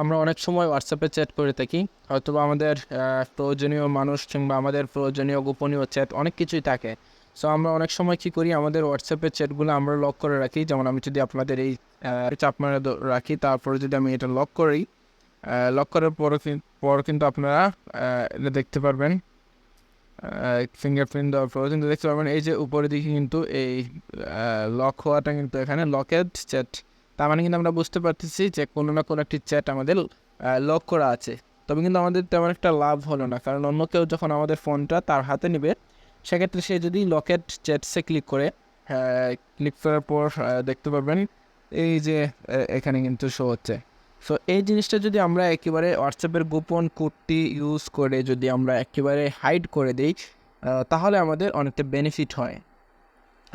আমরা অনেক সময় হোয়াটসঅ্যাপে চ্যাট করে থাকি। হয়তোবা আমাদের প্রয়োজনীয় মানুষ কিংবা আমাদের প্রয়োজনীয় গোপনীয় চ্যাট অনেক কিছুই থাকে। সো আমরা অনেক সময় কী করি, আমাদের হোয়াটসঅ্যাপের চ্যাটগুলো আমরা লক করে রাখি। যেমন আমি যদি আপনাদের এই চাপ মারা রাখি, তারপরে যদি আমি এটা লক করি লক করার পর পর কিন্তু আপনারা এটা দেখতে পারবেন। ফিঙ্গারপ্রিন্ট দেওয়ার পর কিন্তু দেখতে পারবেন। এই যে উপরের দিকে কিন্তু এই লক হওয়াটা কিন্তু এখানে লকেট চ্যাট তার মানে কিন্তু আমরা বুঝতে পারতেছি যে কোনো না কোনো একটি চ্যাট আমাদের লক করা আছে। তবে কিন্তু আমাদের তেমন একটা লাভ হলো না। কারণ অন্য কেউ যখন আমাদের ফোনটা তার হাতে নেবে, সেক্ষেত্রে সে যদি লকেট চ্যাটসে ক্লিক করে ক্লিক করার পর দেখতে পারবেন এই যে এখানে কিন্তু শো হচ্ছে। সো এই জিনিসটা যদি আমরা একেবারে হোয়াটসঅ্যাপের গোপন কোডটি ইউজ করে যদি আমরা একেবারে হাইড করে দিই তাহলে আমাদের অনেকটা বেনিফিট হয়।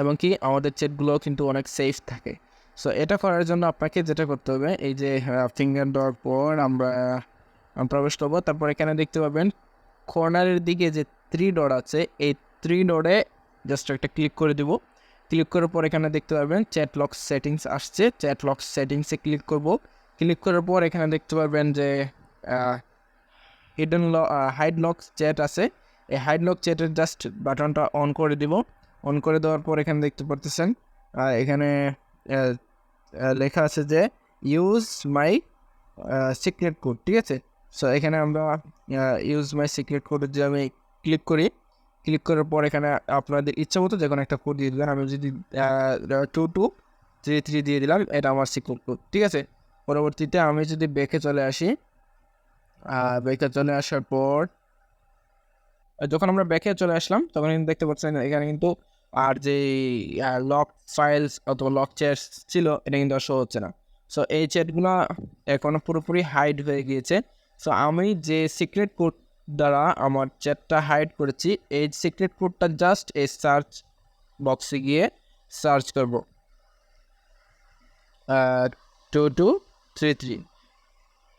এবং কি, আমাদের চ্যাটগুলো কিন্তু অনেক সেফ থাকে। সো এটা করার জন্য আপনাকে যেটা করতে হবে, এই যে ফিঙ্গার দেওয়ার পর আমরা প্রবেশ করব। তারপর এখানে দেখতে পাবেন কর্নারের দিকে যে থ্রি ডট আছে, এই থ্রি ডটে জাস্ট একটা ক্লিক করে দেবো। ক্লিক করার পর এখানে দেখতে পাবেন চ্যাট লক সেটিংস আসছে। চ্যাট লক সেটিংসে ক্লিক করব। ক্লিক করার পর এখানে দেখতে পারবেন যে হিডেন হাইড লক চ্যাট আছে। এই হাইড লক চ্যাটের জাস্ট বাটনটা অন করে দিব। অন করে দেওয়ার পর এখানে দেখতে পারতেছেন এখানে লেখা আছে যে ইউজ মাই সিক্রেট কোড ঠিক আছে? সো এখানে আমরা ইউজ মাই সিক্রেট কোডে যে আমি ক্লিক করি ক্লিক করার পর এখানে আপনাদের ইচ্ছা মতো যে কোনো একটা কোড দিয়ে দিবেন। আমি যদি টু টু থ্রি থ্রি দিয়ে দিলাম, এটা আমার সিক্রেট কোড ঠিক আছে? পরবর্তীতে আমি যদি বেঁকে চলে আসি বেঁকে চলে আসার পর, যখন আমরা ব্যাকে চলে আসলাম, তখন কিন্তু দেখতে পাচ্ছেন এখানে কিন্তু আর যে লক ফাইলস অথবা লক চেয়ার ছিল, এটা কিন্তু শো হচ্ছে না। সো এই চ্যাটগুলো এখন পুরোপুরি হাইড হয়ে গিয়েছে। সো আমি যে সিক্রেট কোড দ্বারা আমার চ্যাটটা হাইড করেছি, এই সিক্রেট কোডটা জাস্ট এই সার্চ বক্সে গিয়ে সার্চ করব। টু টু থ্রি থ্রি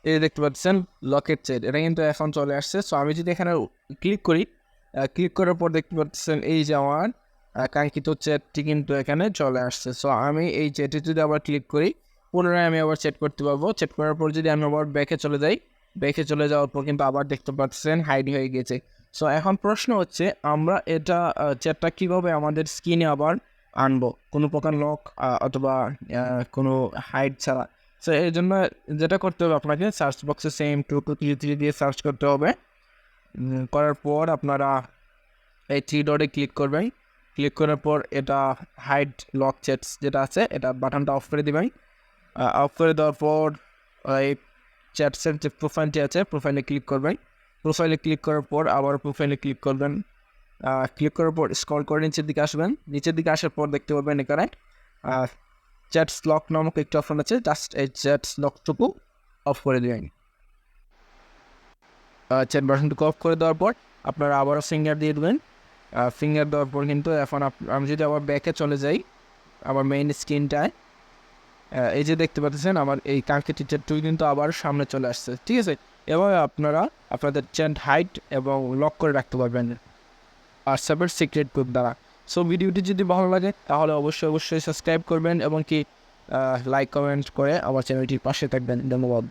এই দেখতে পাচ্ছেন লকেট চেট এটা কিন্তু এখন চলে আসছে। সো আমি যদি এখানে ক্লিক করি ক্লিক করার পর দেখতে পাচ্ছেন, এই যে আমার কাঙ্ক্ষিত চ্যাটটি কিন্তু এখানে চলে আসছে। সো আমি এই চ্যাটে যদি আবার ক্লিক করি, পুনরায় আমি আবার চ্যাট করতে পারব। চ্যাট করার পর যদি আমি আবার ব্যাকে চলে যাই ব্যাকে চলে যাওয়ার পর কিন্তু আবার দেখতে পাচ্ছেন হাইড হয়ে গেছে। সো এখন প্রশ্ন হচ্ছে, আমরা এটা চ্যাটটা কীভাবে আমাদের স্ক্রিনে আবার আনব? কোনো প্রকার লক অথবা কোনো হাইড ছাড়া। সো এই জন্য যেটা করতে হবে আপনাকে সার্চ বক্সে same two two three three দিয়ে সার্চ করতে হবে। করার পর আপনারা এই থ্রি ডটে ক্লিক করবেন। ক্লিক করার পর এটা হাইড লক চ্যাটস যেটা আছে, এটা বাটনটা অফ করে দিবেন। অফ করে দেওয়ার পর, এই চ্যাটসের যে প্রোফাইলটি আছে প্রোফাইলে ক্লিক করবেন। প্রোফাইলে ক্লিক করার পর আবার প্রোফাইলে ক্লিক করবেন। ক্লিক করার পর স্ক্রল করে নিচের দিকে আসবেন। নিচের দিকে আসার পর দেখতে পাবেন এখানে চ্যাটস লক নামক একটি অপশন আছে জাস্ট এই চ্যাটস লকটুকু অফ করে দেবেন। চ্যাট বাটনটুকু অফ করে দেওয়ার পর আপনারা আবারও সিঙ্গার দিয়ে দেবেন। ফিঙ্গার দেওয়ার পর কিন্তু এখন আমি যদি আবার ব্যাকে চলে যাই, আমার মেইন স্ক্রিনটায় এই যে দেখতে পাচ্ছেন আমার এই কাঙ্ক্ষিত চ্যাটটুকু কিন্তু আবার সামনে চলে আসছে, ঠিক আছে? এভাবে আপনারা আপনাদের চ্যাট হাইট এবং লক করে রাখতে পারবেন হোয়াটসঅ্যাপের সিক্রেট গ্রুপ দ্বারা। সো ভিডিওটি যদি ভালো লাগে, তাহলে অবশ্যই অবশ্যই সাবস্ক্রাইব করবেন এবং কি লাইক কমেন্ট করে আমার চ্যানেলটির পাশে থাকবেন। ধন্যবাদ।